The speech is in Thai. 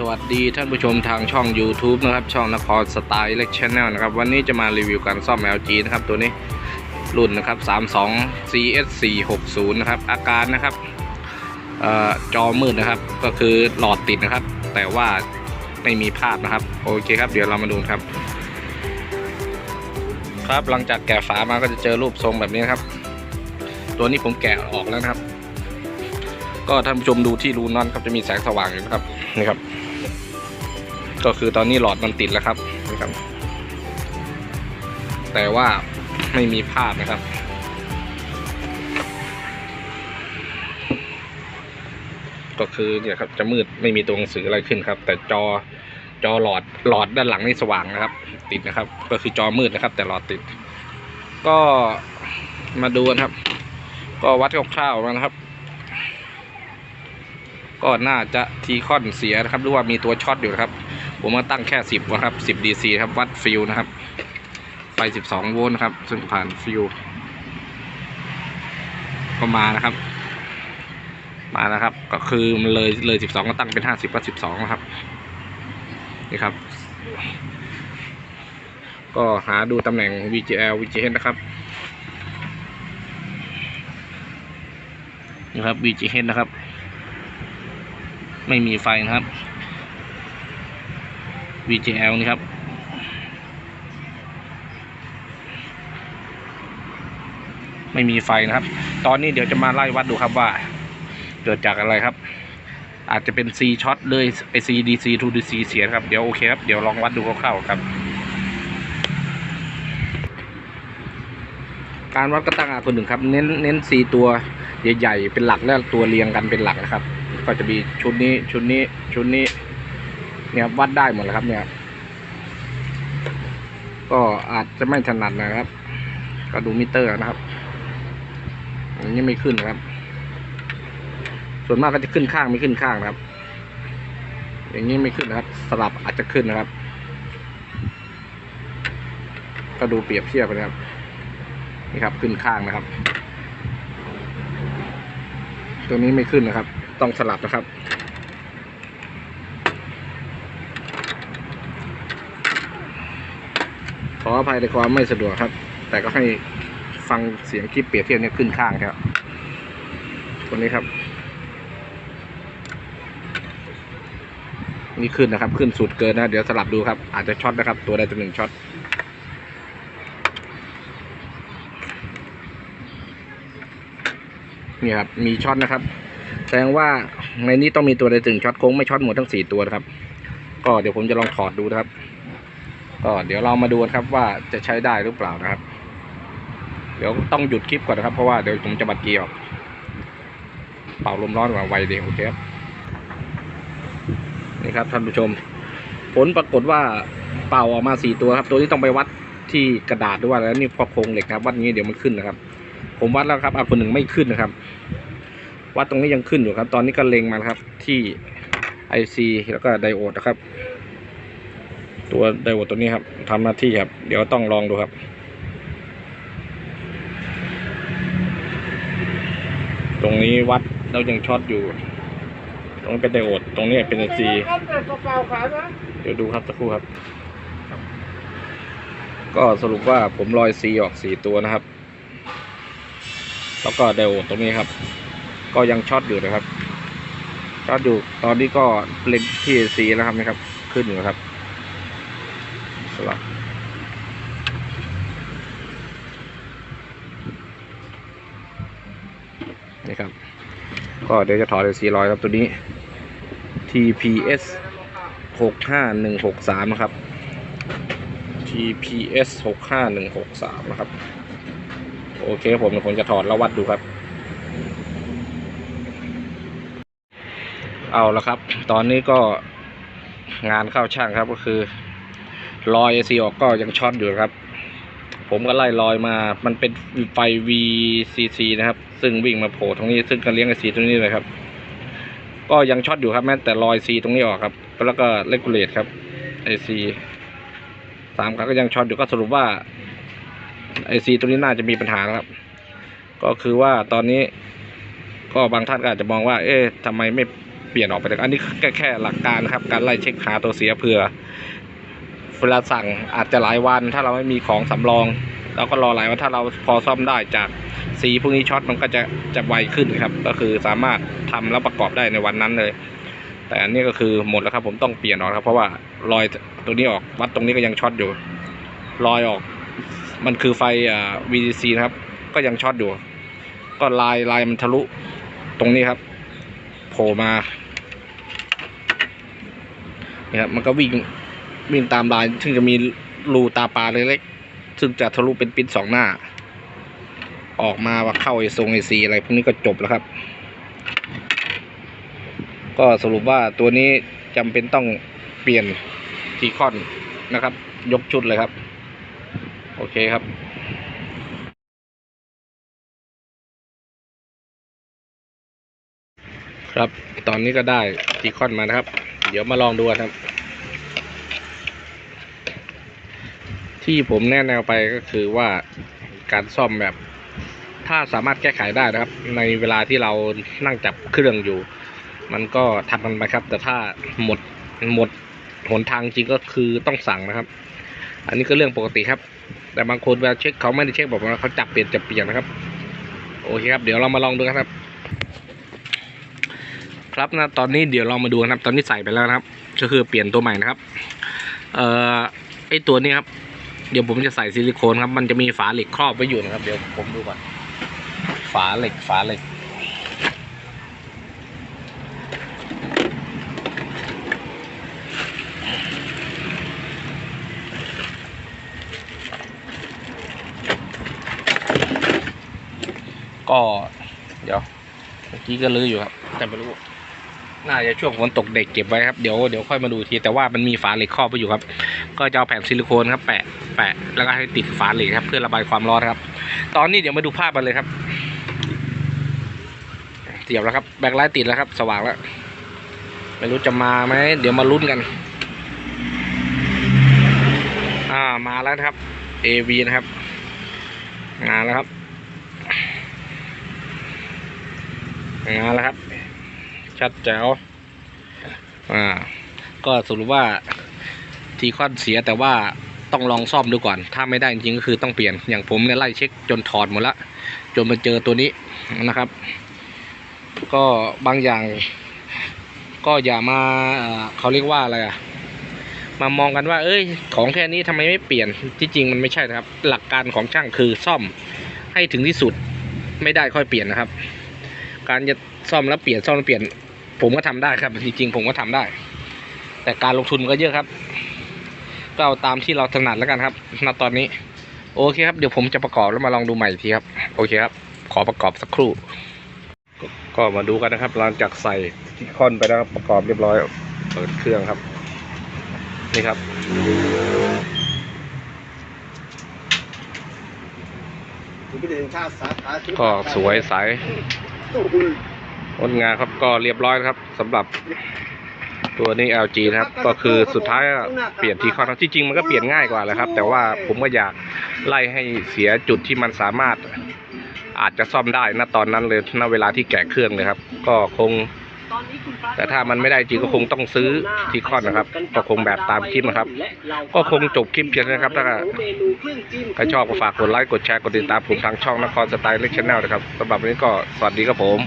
สวัสดีท่านผู้ชมทางช่อง YouTube นะครับ ช่องนครสไตล์เล็กชแนลนะครับ วันนี้จะมารีวิวการซ่อม LG นะครับ ตัวนี้รุ่นนะครับ 32 CS 460นะครับ อาการนะครับออจอมืดนะครับ ก็คือหลอดติดนะครับ แต่ว่าไม่มีภาพนะครับ โอเคครับ เดี๋ยวเรามาดูครับ ครับหลังจากแกะฝามาก็จะเจอรูปทรงแบบนี้นครับ ตัวนี้ผมแกะออกแล้วนะครับ ก็ท่านผู้ชมดูที่รูน็อตครับจะมีแสงสว่างอยู่นะครับนี่ครับ ก็คือตอนนี้หลอดมันติดแล้วครับนี่ครับ แต่ว่าไม่มีภาพนะครับก็คือเนี่ยครับจะมืดไม่มีตัวหนังสืออะไรขึ้นครับ แต่จอจอหลอดหลอดด้านหลังนี่สว่างนะครับ ติดนะครับ ก็คือจอมืดนะครับ แต่หลอดติด ก็มาดูกันครับ ก็วัดคร่าวๆนะครับ ก็น่าจะทีคอนเสียนะครับ หรือว่ามีตัวช็อตอยู่นะครับ ผมมาตั้งแค่ 10นะครับ 10 DC ครับ วัดฟิลนะครับ ไฟ 12 โวลต์นะครับ ซึ่งผ่านฟิลก็มานะครับ มานะครับ ก็คือมันเลยเลย 12 ก็ตั้งเป็น 50ก็12 นะครับ นี่ครับ ก็หาดูตำแหน่ง VGL VGH นะครับนะครับ VGH นะครับ ไม่มีไฟนะครับ VGL นี่ครับ ไม่มีไฟนะครับ ตอนนี้เดี๋ยวจะมาไล่วัดดูครับว่า เกิดจากอะไรครับ อาจจะเป็น C ช็อตเลยไอ C DC to DC เสียครับ เดี๋ยวโอเคครับ เดี๋ยวลองวัดดูคร่าวๆครับ การวัดก็ตั้งอาคนหนึ่งครับ เน้นเน้น C ตัวใหญ่ๆ เป็นหลักแล้วตัวเรียงกันเป็นหลักนะครับ ก็จะมีชุดนี้ชุดนี้ชุดนี้ เนี่ยวัดได้หมดแล้วครับ เนี่ย ก็อาจจะไม่ถนัดนะครับ ก็ดูมิเตอร์นะครับอันนี้ไม่ขึ้นนะครับ ส่วนมากก็จะขึ้นข้างไม่ขึ้นข้างนะครับ อย่างนี้ไม่ขึ้นนะครับ สลับอาจจะขึ้นนะครับ ก็ดูเปรียบเทียบนะครับ นี่ครับขึ้นข้างนะครับ ตัวนี้ไม่ขึ้นนะครับ ต้องสลับนะครับ ขออภัยในความไม่สะดวกครับ แต่ก็ให้ฟังเสียงคลิปเปรียบเทียบเนี่ยขึ้นข้างครับตัวนี้ครับ นี่ขึ้นนะครับ ขึ้นสุดเกินนะ เดี๋ยวสลับดูครับ อาจจะช็อตนะครับ ตัวใดตัวหนึ่งช็อตนี่ครับ มีช็อตนะครับ แสดงว่าในนี้ต้องมีตัวใดตึงช็อตโค้งไม่ช็อตหมดทั้งสี่ตัวนะครับ ก็เดี๋ยวผมจะลองถอดดูนะครับ ก็เดี๋ยวเรามาดูกันครับว่าจะใช้ได้หรือเปล่านะครับ เดี๋ยวต้องหยุดคลิปก่อนนะครับ เพราะว่าเดี๋ยวผมจะบัดเกียร์ออกเป่าลมร้อนกว่าไวเดียวโอเคครับนี่ครับท่านผู้ชม ผลปรากฏว่าเป่าออกมาสี่ตัวครับ ตัวที่ต้องไปวัดที่กระดาษด้วยแล้วนี่พอโครงเหล็กครับวัดนี้เดี๋ยวมันขึ้นนะครับ ผมวัดแล้วครับอะคนหนึ่งไม่ขึ้นนะครับ วัดตรงนี้ยังขึ้นอยู่ครับ ตอนนี้ก็เล็งมาครับ ที่ IC แล้วก็ไดโอดนะครับ ตัวไดโอดตัวนี้ครับทำหน้าที่ครับ เดี๋ยวต้องลองดูครับตรงนี้วัดเรายังช็อตอยู่ ตรงนี้เป็นไดโอด ตรงนี้เป็น IC ครับแต่กระเดี๋ยวดูครับสักครู่ครับ ก็สรุปว่าผมลอย C ออกสี่ตัวนะครับ แล้วก็ไดโอดตรงนี้ครับ ก็ยังช็อตอยู่นะครับช็อตอยู่ตอนนี้ก็เล็งที่ C แล้วครับนะครับ ขึ้นอยู่ครับสลับนี่ครับ ก็เดี๋ยวจะถอดไอซีลอยครับตัวนี้ TPS หกห้าหนึ่งหกสามนะครับ TPS หกห้าหนึ่งหกสามนะครับ โอเคผมเดี๋ยวผมจะถอดแล้ววัดดูครับ เอาละครับ ตอนนี้ก็งานเข้าช่างครับก็คือรอยซีออกก็ยังช็อตอยู่ครับ ผมก็ไล่รอยมา มันเป็นไฟ VCC นะครับ ซึ่งวิ่งมาโผล่ตรงนี้ซึ่งก็เลี้ยงไอซีตรงนี้เลยครับ ก็ยังช็อตอยู่ครับแม้แต่รอยซีตรงนี้ออกครับ แล้วก็เลกูเลตครับไอซีสามครั้งก็ยังช็อตอยู่ก็สรุปว่าไอซีตรงนี้น่าจะมีปัญหาครับ ก็คือว่าตอนนี้ก็บางท่านก็อาจจะมองว่า เอ๊ะทำไมไม่ เปลี่ยนออกไปเลยอันนี้แค่แค่หลักการนะครับ การไล่เช็คหาตัวเสียเผื่อเวลาสั่งอาจจะหลายวันถ้าเราไม่มีของสำรองเราก็รอหลายวันถ้าเราพอซ่อมได้จากสีพวกนี้ช็อตมันก็จะจะไวขึ้นครับ ก็คือสามารถทำแล้วประกอบได้ในวันนั้นเลย แต่อันนี้ก็คือหมดแล้วครับ ผมต้องเปลี่ยนออกครับ เพราะว่ารอยตัวนี้ออกวัดตรงนี้ก็ยังช็อตอยู่ รอยออก มันคือไฟอ่า VDC นะครับ ก็ยังช็อตอยู่ ก็ลายลายมันทะลุตรงนี้ครับ ผล่มาเนี่ยครับมันก็วิ่งวิ่งตามลายซึ่งจะมีรูตาปลาเล็กๆซึ่งจะทะลุเป็นปิ้นสองหน้า ออกมาว่าเข้าไอทรงไอซีอะไรพวกนี้ก็จบแล้วครับ ก็สรุปว่าตัวนี้จำเป็นต้องเปลี่ยนทีคอนนะครับ ยกชุดเลยครับ โอเคครับ ครับตอนนี้ก็ได้ทีคอนมานะครับ เดี๋ยวมาลองดูครับ ที่ผมแนะแนวไปก็คือว่าการซ่อมแบบ ถ้าสามารถแก้ไขได้นะครับ ในเวลาที่เรานั่งจับเครื่องอยู่ มันก็ทำมันไปครับ แต่ถ้าหมดหมดหนทางจริงก็คือต้องสั่งนะครับ อันนี้ก็เรื่องปกติครับ แต่บางคนเวลาเช็คเขาไม่ได้เช็คบอกว่าเขาจับเปลี่ยนจับเปลี่ยนนะครับ โอเคครับ เดี๋ยวเรามาลองดูกันครับ ครับนะตอนนี้เดี๋ยวเรามาดูนะครับ ตอนนี้ใส่ไปแล้วนะครับ ก็คือเปลี่ยนตัวใหม่นะครับ เอ่อไอตัวนี้ครับเดี๋ยวผมจะใส่ซิลิโคนครับ มันจะมีฝาเหล็กครอบไว้อยู่นะครับ เดี๋ยวผมดูก่อน ฝาเหล็กฝาเหล็ก ก็ เดี๋ยว เมื่อกี้ก็ลื้ออยู่ครับ แต่ไม่รู้ น่าจะช่วงฝนตกเด็กเก็บไว้ครับเดี๋ยวเดี๋ยวค่อยมาดูทีแต่ว่ามันมีฝาเหล็กครอบไว้อยู่ครับ ก็จะเอาแผ่นซิลิโคนครับแปะแปะแล้วก็ให้ติดฝาเหล็กครับ เพื่อระบายความร้อนครับ ตอนนี้เดี๋ยวมาดูภาพกันเลยครับเสียบแล้วครับแบคไลท์ติดแล้วครับ สว่างแล้วไม่รู้จะมาไหมเดี๋ยวมาลุ้นกัน อ่ามาแล้วครับ AV นะครับมาแล้วครับมาแล้วครับ ชัดแจ๋วอ่า ก็สรุปว่าทีคอนเสียแต่ว่าต้องลองซ่อมดูก่อน ถ้าไม่ได้จริงๆก็คือต้องเปลี่ยน อย่างผมเนี่ยไล่เช็คจนถอดหมดละ จนมาเจอตัวนี้นะครับ ก็บางอย่าง ก็อย่ามาเขาเรียกว่าอะไรอะมามองกันว่า เอ้ย ของแค่นี้ทำไมไม่เปลี่ยน ที่จริงมันไม่ใช่นะครับ หลักการของช่างคือซ่อมให้ถึงที่สุด ไม่ได้ค่อยเปลี่ยนนะครับ การจะซ่อมแล้วเปลี่ยนซ่อมแล้วเปลี่ยน ผมก็ทำได้ครับจริงๆผมก็ทำได้ แต่การลงทุนมันก็เยอะครับ ก็เอาตามที่เราถนัดแล้วกันครับณตอนนี้ โอเคครับเดี๋ยวผมจะประกอบแล้วมาลองดูใหม่อีกทีครับ โอเคครับ ขอประกอบสักครู่ ก็มาดูกันนะครับ หลังจากใส่ที่ค่อนไปแล้วครับประกอบเรียบร้อยเปิดเครื่องครับ นี่ครับ ก็สวยใส งดงามครับก็เรียบร้อยครับสำหรับตัวนี้ LG นะครับ ก็คือสุดท้ายก็เปลี่ยนทีคอนที่จริงมันก็เปลี่ยนง่ายกว่าแหละครับ แต่ว่าผมก็อยากไล่ให้เสียจุดที่มันสามารถอาจจะซ่อมได้ณตอนนั้นเลยณเวลาที่แกะเครื่องเลยครับ ก็คง แต่ถ้ามันไม่ได้จริงก็คงต้องซื้อทีคอนนะครับ ก็คงแบบตามคลิปนะครับ ก็คงจบคลิปเพียงนี้ครับ ถ้าใครชอบก็ฝากกดไลค์กดแชร์กดติดตามผมทางช่องนครสไตล์เล็กชแนลนะครับสำหรับวันนี้ก็สวัสดีครับผม